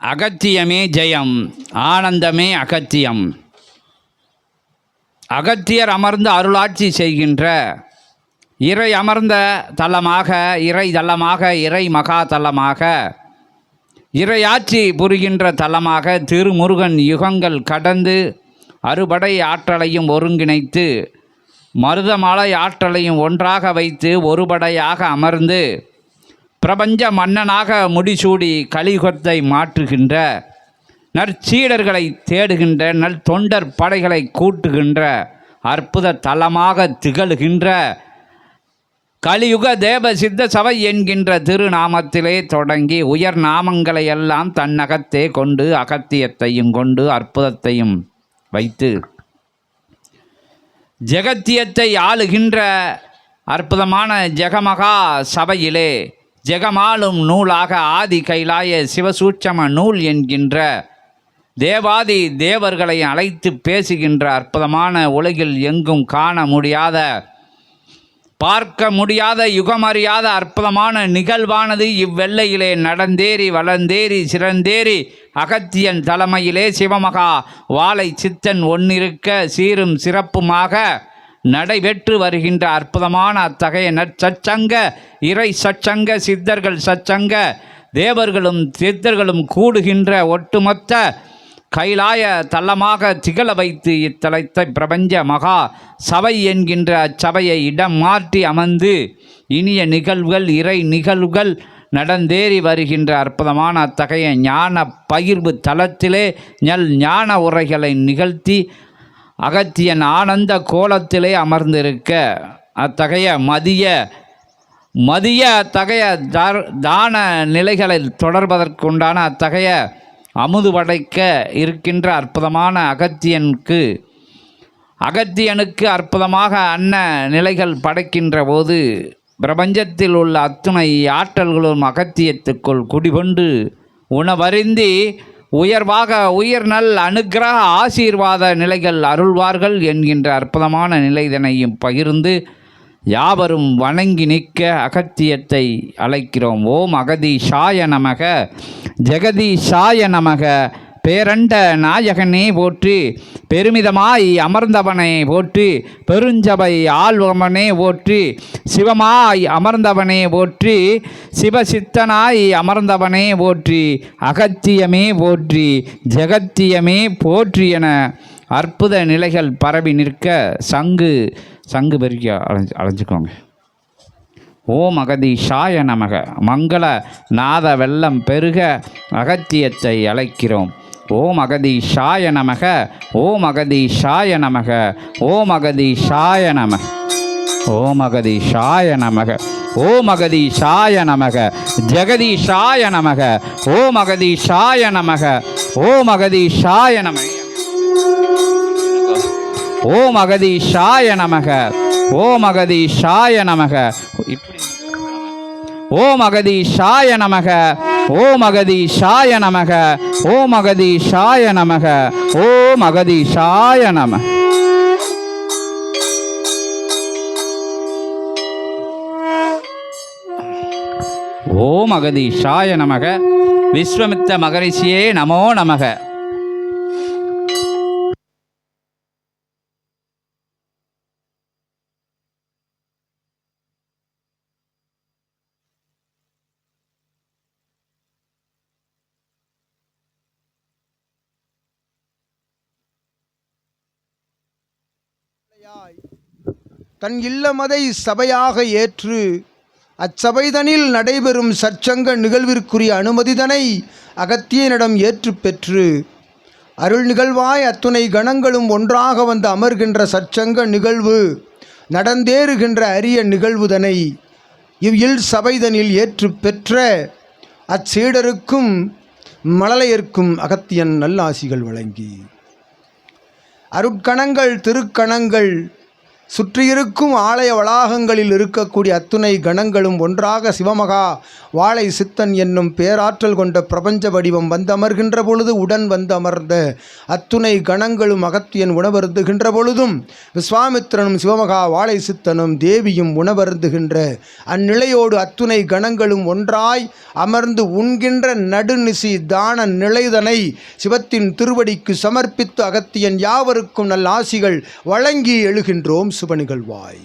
அகத்தியமே ஜெயம் ஆனந்தமே அகத்தியம். அகத்தியர் அமர்ந்து அருளாட்சி செய்கின்ற இறை அமர்ந்த தலமாக இறை தலமாக இறை மகா தலமாக இறையாட்சி புரிகின்ற தலமாக திருமுருகன் யுகங்கள் கடந்து அறுபடை ஆற்றலையும் ஒருங்கிணைத்து மருதமலை ஆற்றலையும் ஒன்றாக வைத்து ஒருபடையாக அமர்ந்து பிரபஞ்ச மன்னனாக முடிசூடி கலியுகத்தை மாற்றுகின்ற நற்சீடர்களை தேடுகின்ற நல் தொண்டர் படைகளை கூட்டுகின்ற அற்புத தலமாக திகழ்கின்ற கலியுக தேவ சித்த சபை என்கின்ற திருநாமத்திலே தொடங்கி உயர் நாமங்களை எல்லாம் தன்னகத்தே கொண்டு அகத்தியத்தையும் கொண்டு அற்புதத்தையும் வைத்து ஜெகத்தியத்தை ஆளுகின்ற அற்புதமான ஜெகமகா சபையிலே ஜெகமாலும் நூலாக ஆதி கைலாய சிவசூட்சம நூல் என்கின்ற தேவாதி தேவர்களை அழைத்து பேசுகின்ற அற்புதமான உலகில் எங்கும் காண முடியாத பார்க்க முடியாத யுகமறியாத அற்புதமான நிகழ்வானது இவ்வெல்லையிலே நடந்தேறி வளர்ந்தேறி சிறந்தேறி அகத்தியன் தலைமையிலே சிவமகா வாழை சித்தன் ஒன்னிருக்க சீரும் சிறப்புமாக நடைபெற்று வருகின்ற அற்புதமான அத்தகைய நற்சச்சங்க இறை சச்சங்க சித்தர்கள் சச்சங்க தேவர்களும் சித்தர்களும் கூடுகின்ற ஒட்டுமொத்த கைலாய தள்ளமாக திகழ வைத்து இத்தலைத்த பிரபஞ்ச மகா சபை என்கின்ற அச்சபையை இடம் மாற்றி அமர்ந்து இனிய நிகழ்வுகள் இறை நிகழ்வுகள் நடந்தேறி வருகின்ற அற்புதமான அத்தகைய ஞான பகிர்வு தளத்திலே நல் ஞான உரைகளை நிகழ்த்தி அகத்தியன் ஆனந்த கோலத்திலே அமர்ந்திருக்க அத்தகைய மதிய மதிய அத்தகைய தார்- தான நிலைகளில் தொடர்வதற்குண்டான அத்தகைய அமுது படைக்க இருக்கின்ற அற்புதமான அகத்தியனுக்கு அகத்தியனுக்கு அற்புதமாக அன்ன நிலைகள் படைக்கின்ற போது பிரபஞ்சத்தில் உள்ள அத்துணை ஆற்றல்களும் அகத்தியத்துக்குள் குடிகொண்டு உணவருந்தி உயர்வாக உயர் நல் அனுக்கிரக ஆசீர்வாத நிலைகள் அருள்வார்கள் என்கின்ற அற்புதமான நிலைதனையும் பகிர்ந்து யாவரும் வணங்கி நிற்க அகத்தியத்தை அழைக்கிறோம். ஓம் அகதி சாய நமக ஜெகதி சாய நமக பேரண்ட நாயகனே போற்று பெருமிதமாய் அமர்ந்தவனை போற்று பெருஞ்சபை ஆள்வமனே போற்று சிவமாய் அமர்ந்தவனே போற்றி சிவசித்தனாய் அமர்ந்தவனே போற்றி அகத்தியமே போற்றி ஜெகத்தியமே போற்றி என அற்புத நிலைகள் பரவி நிற்க சங்கு சங்கு பெருக்கி அலைஞ்சு அலைஞ்சுக்கோங்க ஓம் அகதீஷாய நமக மங்கள நாத வெள்ளம் பெருக அகத்தியத்தை அழைக்கிறோம். ஓம் அகதீஷாய நமக ஓம் அகதீஷாய நமக ஓம் அகதீஷாய நம ஓம் அகதீஷாய நமக ஓம் அகதீஷாய நமக ஜெகதீஷாய நமக ஓம் அகதீஷாய நமக ஓம் அகதீஷாய நமக ஓம் அகதீஷாய நமக ஓம் அகதீஷாய நமக இப்படி ஓம் அகதீஷாய நமக ஓம் அகதி ஷாய நமக ஓம் அகதி ஷாய நமக ஓம் அகதி ஷாய நம. ஓம் அகதி ஷாய நமக விஸ்வமித்த மகரிஷியே நமோ நமக. தன் இல்லமதை சபையாக ஏற்று அச்சபைதனில் நடைபெறும் சற்சங்க நிகழ்விற்குரிய அனுமதிதனை அகத்தியனிடம் ஏற்று பெற்று அருள் நிகழ்வாய் அத்துணை கணங்களும் ஒன்றாக வந்து அமர்கின்ற சற்சங்க நிகழ்வு நடந்தேறுகின்ற அரிய நிகழ்வுதனை இவ்வில் சபைதனில் ஏற்று பெற்ற அச்சீடருக்கும் மழலையர்க்கும் அகத்தியன் நல்லாசிகள் வழங்கி. அருட்கணங்கள் திருக்கணங்கள் சுற்றியிருக்கும் ஆலய வளாகங்களில் இருக்கக்கூடிய அத்துணை கணங்களும் ஒன்றாக சிவமகா. வாழை சித்தன் என்னும் பேராற்றல் கொண்ட பிரபஞ்ச வடிவம் வந்தமர்கின்ற பொழுது உடன் வந்து அமர்ந்த அத்துணை கணங்களும் அகத்தியன் உணவருந்துகின்ற பொழுதும் விஸ்வாமித்திரனும் சிவமகா வாழை சித்தனும் தேவியும் உணவருந்துகின்ற அந்நிலையோடு அத்துணை கணங்களும் ஒன்றாய் அமர்ந்து உண்கின்ற நடுநிசி தான நிலைதனை சிவத்தின் திருவடிக்கு சமர்ப்பித்து அகத்தியன் யாவருக்கும் நல்ல ஆசிகள் வழங்கி எழுகின்றோம் சுப நிகழ்வாய்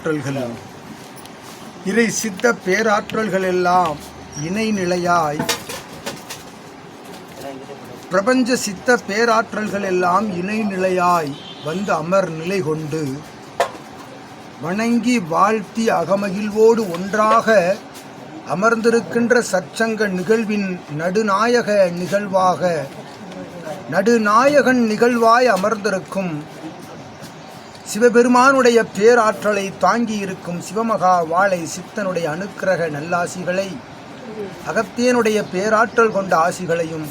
ஆற்றல்கள். இறை சித்த பேராற்றல்கள் எல்லாம் இணைநிலையாய் பிரபஞ்ச சித்த பேராற்றல்கள் எல்லாம் இணைநிலையாய் வந்து அமர் நிலை கொண்டு வணங்கி வாழ்த்தி அகமகிழ்வோடு ஒன்றாக அமர்ந்திருக்கின்ற சற்சங்க நிகழ்வின் நடுநாயக நிகழ்வாக நடுநாயகன் நிகழ்வாய் அமர்ந்திருக்கும் சிவபெருமானுடைய பேராற்றலை தாங்கி இருக்கும் சிவமகா வாழை சித்தனுடைய அனுக்கிரக நல்லாசிகளை அகத்தியனுடைய பேராற்றல் கொண்ட ஆசிகளையும்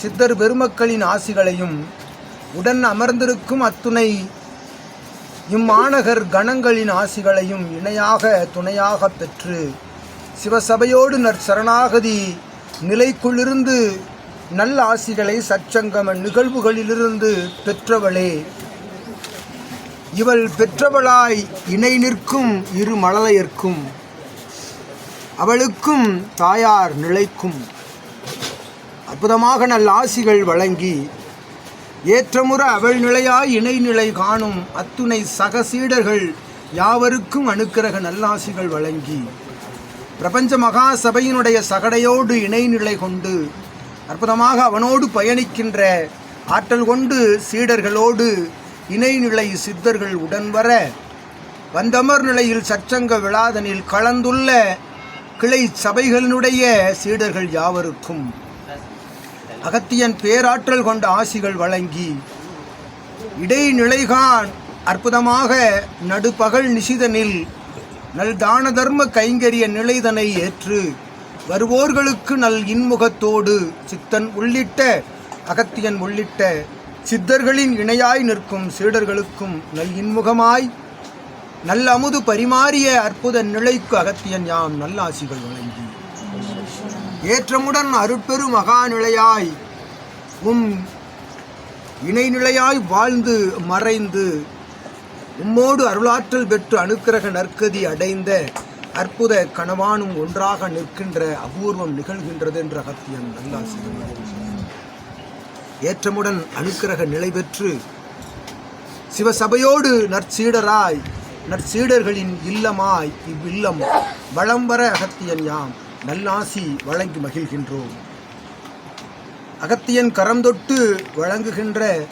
சித்தர் பெருமக்களின் ஆசிகளையும் உடன் அமர்ந்திருக்கும் அத்துணை இம்மாநகர் கணங்களின் ஆசிகளையும் இணையாக துணையாக பெற்று சிவசபையோடு நற்சரணாகதி நிலைக்குள்ளிருந்து நல்ல ஆசிகளை சச்சங்கம நிகழ்வுகளிலிருந்து பெற்றவளே. இவள் பெற்றவளாய் இணை நிற்கும் இரு மழலையர்க்கும் அவளுக்கும் தாயார் நிலைக்கும். அற்புதமாக நல்ல ஆசிகள் வழங்கி ஏற்றமுற அவள் நிலையாய் இணை நிலை காணும் அத்துணை சக சீடர்கள் யாவருக்கும் அணுக்கிரக நல்லாசிகள் வழங்கி பிரபஞ்ச மகா சபையினுடைய சகடையோடு இணைநிலை கொண்டு அற்புதமாக அவனோடு பயணிக்கின்ற ஆற்றல் கொண்டு சீடர்களோடு இணைநிலை சித்தர்கள் உடன் வர வந்தமர் நிலையில் சச்சங்க விழாதனில் கலந்துள்ள கிளை சபைகளினுடைய சீடர்கள் யாவருக்கும்? அகத்தியன் பேராற்றல் கொண்ட ஆசிகள் வழங்கி இடைநிலைகான் அற்புதமாக நடுபகல் நிசிதனில் நல் தான தர்ம கைங்கரிய நிலைதனை ஏற்று வருவோர்களுக்கு நல் இன்முகத்தோடு சித்தன் உள்ளிட்ட அகத்தியன் உள்ளிட்ட சித்தர்களின் இணையாய் நிற்கும் சீடர்களுக்கும் நல் இன்முகமாய் நல்ல அமுது பரிமாறிய அற்புத நிலைக்கு அகத்தியன் யாம் நல்லாசிகள் வழங்கி. ஏற்றமுடன் அருட்பெரு மகாநிலையாய் உம் இணைநிலையாய் வாழ்ந்து மறைந்து உம்மோடு அருளாற்றல் பெற்று அனுக்கிரக நற்கதி அடைந்த அற்புத கனவானும் ஒன்றாக நிற்கின்ற அபூர்வம் நிகழ்கின்றது என்று அகத்தியன் நல்லாசிரியர் ஏற்றமுடன் அனுக்கிரக நிலை பெற்று சிவசபையோடு நற்சீடராய் நற்சீடர்களின் இல்லமாய் இவ்வில்லம் வளம் வர அகத்தியன் யாம் நல்லாசி வழங்கி மகிழ்கின்றோம். அகத்தியன் கரம் தொட்டு வழங்குகின்ற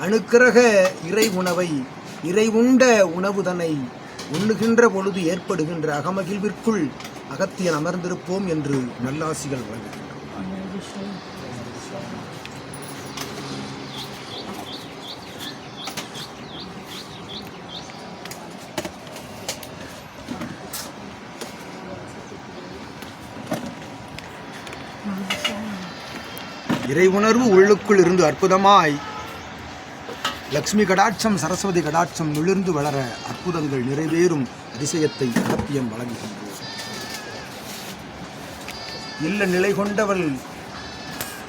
அணுக்கிரக இறை உணவை இறை உண்ட உணவுதனை உண்ணுகின்ற பொழுது ஏற்படுகின்ற அகமகிழ்விற்குள் அகத்தியன் அமர்ந்திருப்போம் என்று நல்லாசிகள் வழங்குகின்றோம் இறை உணர்வு உள்ளுக்குள் இருந்து அற்புதமாய். லக்ஷ்மி கடாட்சம் சரஸ்வதி கடாட்சம் நுளிர்ந்து வளர அற்புதங்கள் நிறைவேறும் அதிசயத்தை அகத்தியம் வழங்குகின்றது. இல்ல நிலை கொண்டவள்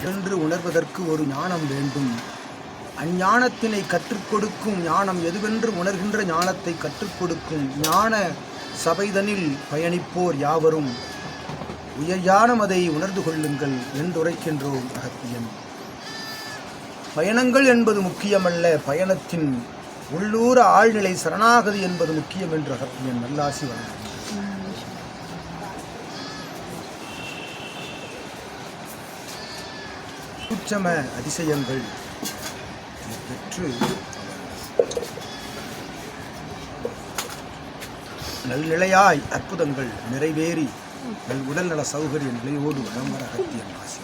என்று உணர்வதற்கு ஒரு ஞானம் வேண்டும். அஞ்ஞானத்தினை கற்றுக் கொடுக்கும் ஞானம் எதுவென்று உணர்கின்ற ஞானத்தை கற்றுக் கொடுக்கும் ஞான சபைதனில் பயணிப்போர் யாவரும்? உயர்ஞானம் அதை உணர்ந்து கொள்ளுங்கள் என்றுரைக்கின்றோம் அகத்தியன். பயணங்கள் என்பது முக்கியமல்ல பயணத்தின் உள்ளூர ஆழ்நிலை சரணாகதி என்பது முக்கியம் என்று அகத்தியன் நல்லாசி வழங்கும் சூட்சம அதிசயங்கள் பெற்று நல்நிலையாய் அற்புதங்கள் நிறைவேறி நல் உடல்நல சௌகரியங்களை நிலையோடு வளம் வர அகத்தியன் ஆசி